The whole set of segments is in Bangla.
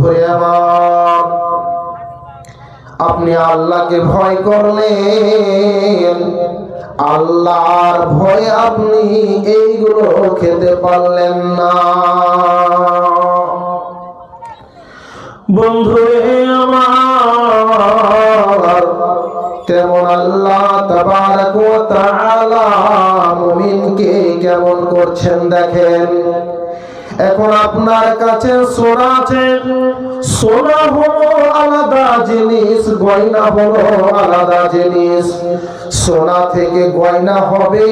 বন্ধুরে আমার আপনি আল্লাহকে ভয় করলেন। আল্লাহর ভয় আপনি এইগুলো খেতে পারলেন না। বন্ধু আমার, কেমন আল্লাহ তাবারক ওয়া তাআলা মুমিনকে কেমন করছেন দেখেন? এখন আপনার কাছে সোনা আছে। সোনা হলো আলাদা জিনিস, গয়না হলো আলাদা জিনিস। সোনা থেকে গয়না হবে,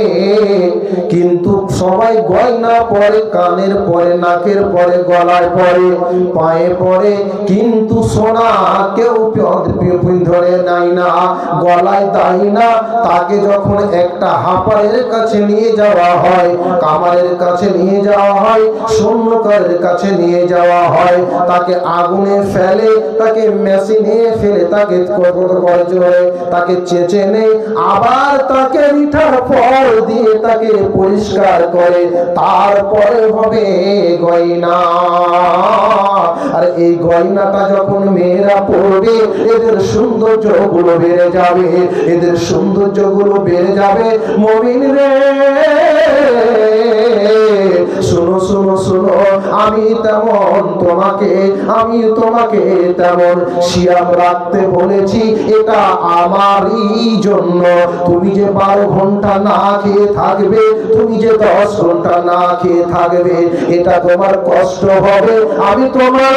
কিন্তু সবাই গয়না পরে, কানের পরে, নাকের পরে, গলার পরে, পায়ে পরে কিন্তু সোনা কেউ নাই না, গলায় দেয় না। তাকে যখন একটা হাঁপারের কাছে নিয়ে যাওয়া হয়, কামারের কাছে নিয়ে যাওয়া হয় শূন্যকারের কাছে নিয়ে যাওয়া হয়, তাকে আগুনে ফেলে, তাকে মেশিনে ফেলে, তাকে তাকে চেঁচে নেই আবার তাকে মিঠার পর দিয়ে তাকে পরিষ্কার করে, তারপরে হবে গয়না। আর এই গয়নাটা যখন মেয়েরা পড়বে এদের সৌন্দর্যগুলো বেড়ে যাবে, এদের সৌন্দর্যগুলো বেড়ে যাবে। মমিন রে, শোনো শোনো শোনো, আমি তোমাকে আমি তোমাকে তেমন শিয়াম রাখতে বলেছি, এটা আমারই জন্য। তুমি যে বারো ঘণ্টা না খেয়ে থাকবে, তুমি যে দশ ঘণ্টা না খেয়ে থাকবে, এটা তোমার কষ্ট হবে, আমি তোমার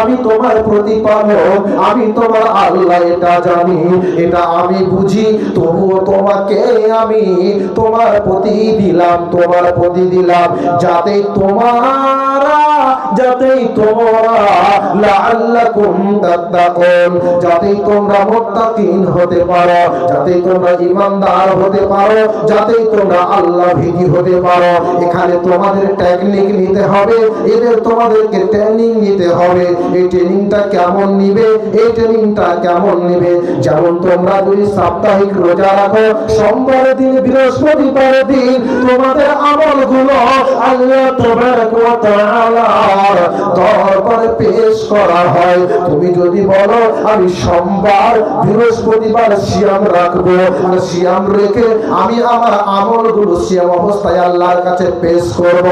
আমি তোমার প্রতিপালক, আমি তোমার আল্লাহ, এটা জানি, এটা আমি বুঝি, তবুও তোমাকে আমি তোমার প্রতি দিলাম, তোমার প্রতি দিলাম, যাতে তোমারা যাতেই তোমরা যাতেই তোমরা হতে পারো যাতেই তোমরা হতে পারো যাতেই তোমরা আল্লাহ ভীতি হতে পারো। এখানে তোমাদের টেকনিক নিতে হবে, এদের তোমাদেরকে ট্রেনিং নিতে হবে। এই ট্রেনিংটা কেমন নিবে? এই ট্রেনিংটা কেমন নিবে? যেমন তোমরা দুই সাপ্তাহিক রোজা রাখো সোমবারের দিন, বৃহস্পতিবার দিন তোমাদের আমলগুলো আল্লাহ তোমার কথা দরবারে পেশ করা হয়। তুমি যদি বলো, আমি সোমবার, বৃহস্পতিবার সিয়াম রাখব। আর সিয়াম রেখে আমি আমার আমলগুলো সিয়াম অবস্থায় আল্লাহর কাছে পেশ করব।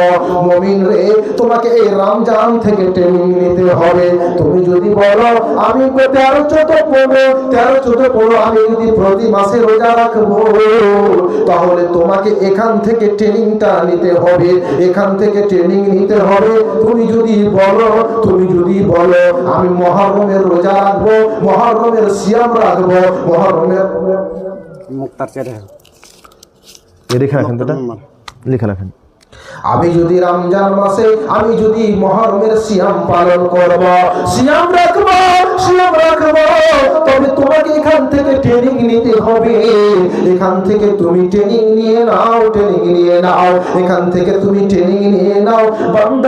মমিন রে, তোমাকে এই রমজান থেকে ট্রেনিং নিতে হবে। তুমি যদি বলো, আমি তেরো চোদ্দ পড়ব, তেরো চোদ্দ পড়ব, আমি যদি প্রতি মাসে রোজা রাখব, তাহলে তোমাকে এখান থেকে ট্রেনিংটা নিতে হবে। এখান থেকে ট্রেনিং নিতে হবে। তুমি যদি বলো, তুমি যদি বলো আমি মহরমের রোজা রাখব মহরমের সিয়াম রাখব মহরমের মুক্তার চেয়ারে লিখে রাখেন লিখে রাখেন। আমি যদি রমজান মাসে আমি যদি মহরমের সিয়াম পালন করব সিয়াম রাখব সিয়াম রাখব তবে তোমাকে এখান থেকে ট্রেনিং নিতে হবে। এখান থেকে তুমি ট্রেনিং নিয়ে নাও ট্রেনিং নিয়ে নাও। এখান থেকে তুমি ট্রেনিং নিয়ে নাও। বান্দা